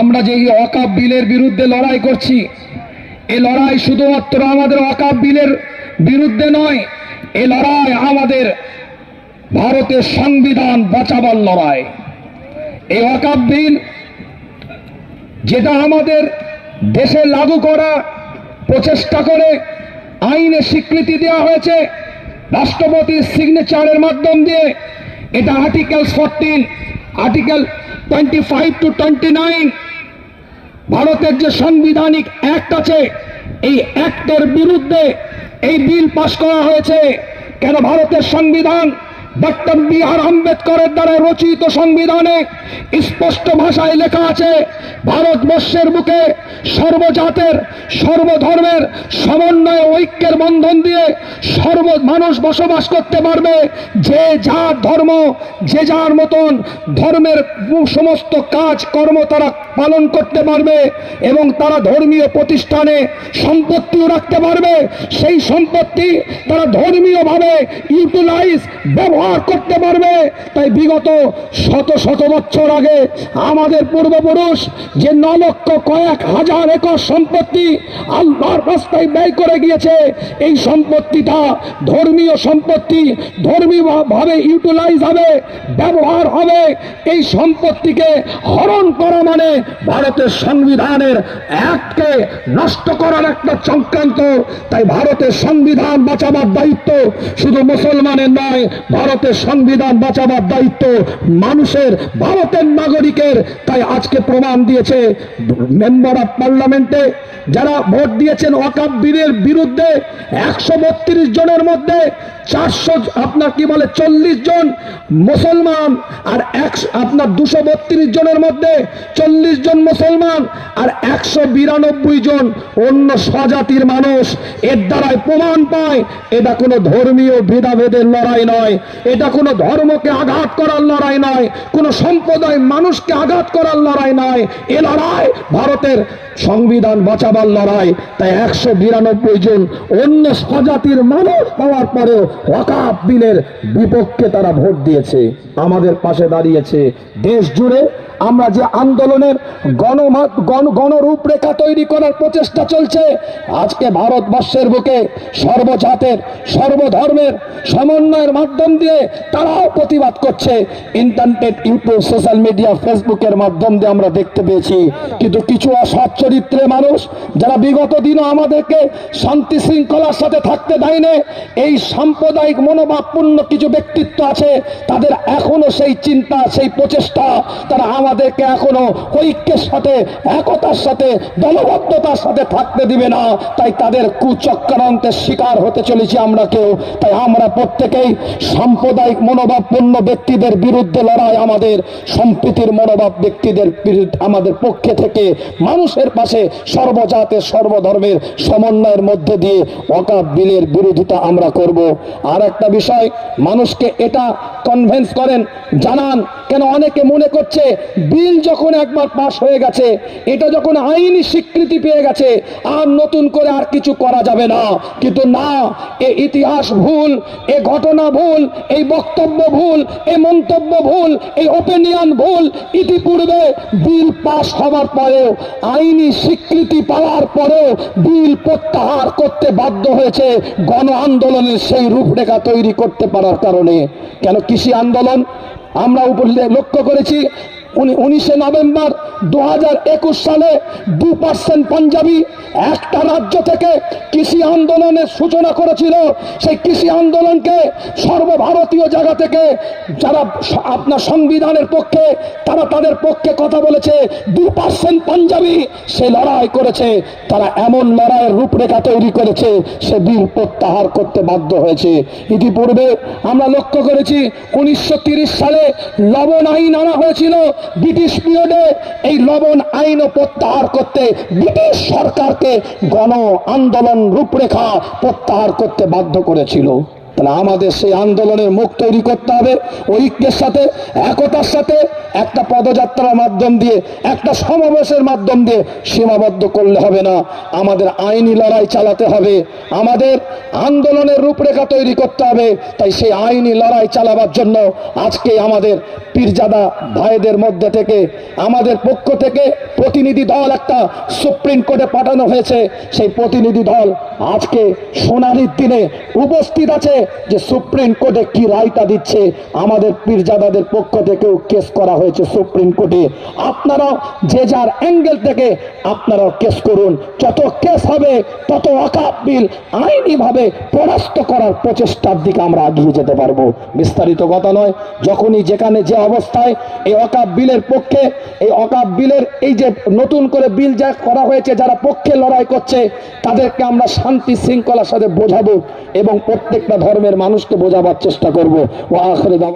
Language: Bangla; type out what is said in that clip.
আমরা যে অকাপ বিলের বিরুদ্ধে লড়াই করছি এই লড়াই শুধুমাত্র আমাদের অকাপ বিলের বিরুদ্ধে নয়, এ লড়াই আমাদের ভারতের সংবিধান বাঁচাবার লড়াই। এই অকাপ বিল যেটা আমাদের দেশে লাগু করা, প্রচেষ্টা করে আইনে স্বীকৃতি দেওয়া হয়েছে, রাষ্ট্রপতির সিগনেচারের মাধ্যম দিয়ে, এটা article fourteen article twenty five two twenty nine ভারতের যে সাংবিধানিক অ্যাক্ট আছে, এই অ্যাক্টের বিরুদ্ধে এই বিল পাশ করা হয়েছে। কেন ভারতের সংবিধান ডক্টর বি আর আম্বেদকরের দ্বারা রচিত সংবিধানে স্পষ্ট ভাষায় লেখা আছে, ভারতবর্ষের বুকে সর্বজাতের, সর্বধর্মের সমন্বয় ঐক্যের বন্ধন দিয়ে সর্ব মানুষ বসবাস করতে পারবে। যে যার ধর্ম, যে যার মতন ধর্মের সমস্ত কাজ, কর্ম তারা পালন করতে পারবে এবং তারা ধর্মীয় প্রতিষ্ঠানে সম্পত্তিও রাখতে পারবে। সেই সম্পত্তি তারা ধর্মীয়ভাবে ইউটিলাইজ ব্যবহার করতে পারবে। তাই বিগত শত শত বছর আগে আমাদের পূর্বপুরুষ যে ন লক্ষ কয়েক হাজার একর সম্পত্তি আল্লাহর রাস্তায় ব্যয় করে গিয়েছে, এই সম্পত্তিটা ধর্মীয় সম্পত্তি, ধর্মীয়ভাবে ইউটিলাইজ হবে, ব্যবহার হবে। এই সম্পত্তিকে হরণ করা মানে ভারতের সংবিধানের এককে নষ্ট করার একটা চক্রান্ত। তাই ভারতের সংবিধান বাঁচাবার দায়িত্ব শুধু মুসলমানের নয় ভারতের সংবিধান বাঁচাবার দায়িত্ব মানুষের, ভারতের নাগরিকের। তাই আজকে প্রমাণ দিয়েছে মেম্বার অফ পার্লামেন্টে যারা ভোট দিয়েছেন অকাব্যের বিরুদ্ধে, একশো বত্রিশ জনের মধ্যে চারশো, আপনার কি বলে, চল্লিশ জন মুসলমান আর আপনার দুশো বত্রিশ জনের মধ্যে চল্লিশ জন মুসলমান আর একশো বিরানব্বই জন অন্য স্বজাতির মানুষ। এর দ্বারাই প্রমাণ পায়, এটা কোনো ধর্মীয় ভেদাভেদের লড়াই নয়, এটা কোনো ধর্মকে আঘাত করার লড়াই নয়, কোনো সম্প্রদায় মানুষকে আঘাত করার লড়াই নয়। এ লড়াই ভারতের সংবিধান বাঁচাবার লড়াই। তাই একশো বিরানব্বই জন অন্য স্বজাতির মানুষ পাওয়ার পরেও ওয়াকাব বিলের বিপক্ষে তারা ভোট দিয়েছে। আমাদের পাশে দাঁড়িয়েছে দেশ জুড়ে আমরা যে আন্দোলনের গণ গণরূপরেখা তৈরি করার প্রচেষ্টা চলছে, আজকে ভারতবর্ষের বুকে সর্বজাতের, সর্বধর্মের সমন্বয়ের মাধ্যম দিয়ে তারাও প্রতিবাদ করছে। ইন্টারনেট ইউটিউব সোশ্যাল মিডিয়া ফেসবুকের মাধ্যম দিয়ে আমরা দেখতে পেয়েছি। কিন্তু কিছু অসৎ চরিত্রের মানুষ যারা বিগত দিনও আমাদেরকে শান্তি শৃঙ্খলার সাথে থাকতে দেয়নি, এই সাম্প্রদায়িক মনোভাবপূর্ণ কিছু ব্যক্তিত্ব আছে, তাদের এখনও সেই চিন্তা, সেই প্রচেষ্টা, তারা আমাদেরকে এখনও ঐক্যের সাথে, একতার সাথে, দলবদ্ধতার সাথে থাকতে দিবে না। তাই তাদের কুচক্রান্তের শিকার হতে চলেছি আমরা কেউ। তাই আমরা প্রত্যেকেই সাম্প্রদায়িক মনোভাবপূর্ণ ব্যক্তিদের বিরুদ্ধে লড়াই আমাদের সম্প্রীতির মনোভাব ব্যক্তিদের বিরুদ্ধে আমাদের পক্ষে থেকে মানুষের পাশে সর্বজাতের সর্বধর্মের সমন্বয়ের মধ্যে দিয়ে অকাপ বিলের বিরোধিতা আমরা করব। আর একটা বিষয়, মানুষকে এটা কনভেন্স করেন, জানান, কেন অনেকে মনে করছে বিল যখন একবার পাশ হয়ে গেছে, এটা যখন আইনি স্বীকৃতি পেয়ে গেছে, আর নতুন করে আর কিছু করা যাবে না। কিন্তু না, এ ইতিহাস ভুল, এ ঘটনা ভুল, এই বক্তব্য ভুল এই মন্তব্য ভুল, এই ওপিনিয়ন ভুল, ইতিপূর্বে বিল পাশ হওয়ার পরেও আইনি স্বীকৃতি পাওয়ার পরেও বিল প্রত্যাহার করতে বাধ্য হয়েছে গণ আন্দোলনের সেই রূপরেখা তৈরি করতে পারার কারণে। কেন কৃষি আন্দোলন? আমরা উপরে লক্ষ্য করেছি উনিশে নভেম্বর দু হাজার একুশ সালে দু পার্সেন্ট পাঞ্জাবি একটা রাজ্য থেকে কৃষি আন্দোলনের সূচনা করেছিল। সেই কৃষি আন্দোলনকে সর্বভারতীয় জায়গা থেকে যারা আপনার সংবিধানের পক্ষে, তারা তাদের পক্ষে কথা বলেছে দু পার্সেন্ট পাঞ্জাবি সে লড়াই করেছে। তারা এমন লড়াইয়ের রূপরেখা তৈরি করেছে, সে বিল প্রত্যাহার করতে বাধ্য হয়েছে। ইতিপূর্বে আমরা লক্ষ্য করেছি, উনিশশো সালে লবণ আইন আনা হয়েছিল ব্রিটিশ পিরিয়ডে এই লবণ আইনও প্রত্যাহার করতে ব্রিটিশ সরকারকে গণ আন্দোলন রূপরেখা প্রত্যাহার করতে বাধ্য করেছিল। তাহলে আমাদের সেই আন্দোলনের মুখ তৈরি করতে হবে, ঐক্যের সাথে, একতার সাথে, একটা পদযাত্রার মাধ্যম দিয়ে, একটা সমাবেশের মাধ্যম দিয়ে সীমাবদ্ধ করলে হবে না। আমাদের আইনি লড়াই চালাতে হবে, আমাদের আন্দোলনের রূপরেখা তৈরি করতে হবে। তাই সেই আইনি লড়াই চালাবার জন্য আজকে আমাদের পীরজাদা ভাইদের মধ্যে থেকে, আমাদের পক্ষ থেকে প্রতিনিধি দল একটা সুপ্রিম কোর্টে পাঠানো হয়েছে। সেই প্রতিনিধি দল আজকে সোনালির দিনে উপস্থিত আছে। যে সুপ্রিম কোর্টে কি রায়টা দিচ্ছে, আমাদের পীরজাদাদের পক্ষ থেকেও কেস করা হয়েছে সুপ্রিম কোর্টে। আপনারা যে যার অ্যাঙ্গেল থেকে আপনারাও কেস করুন। যত কেস হবে, তত অকাপ বিল আইনিভাবে পরাস্ত করার প্রচেষ্টার দিকে আমরা এগিয়ে যেতে পারব। বিস্তারিত কথা নয়, যখনই যেখানে যে অবস্থায় এই অকাপ বিলের পক্ষে, এই অকাপ বিলের এই যে নতুন করে বিল যা করা হয়েছে, যারা পক্ষে লড়াই করছে, তাদেরকে আমরা শান্তি শৃঙ্খলার সাথে বোঝাবো এবং প্রত্যেকটা ধর্মের মানুষকে বোঝাবার চেষ্টা করব। ও আখরে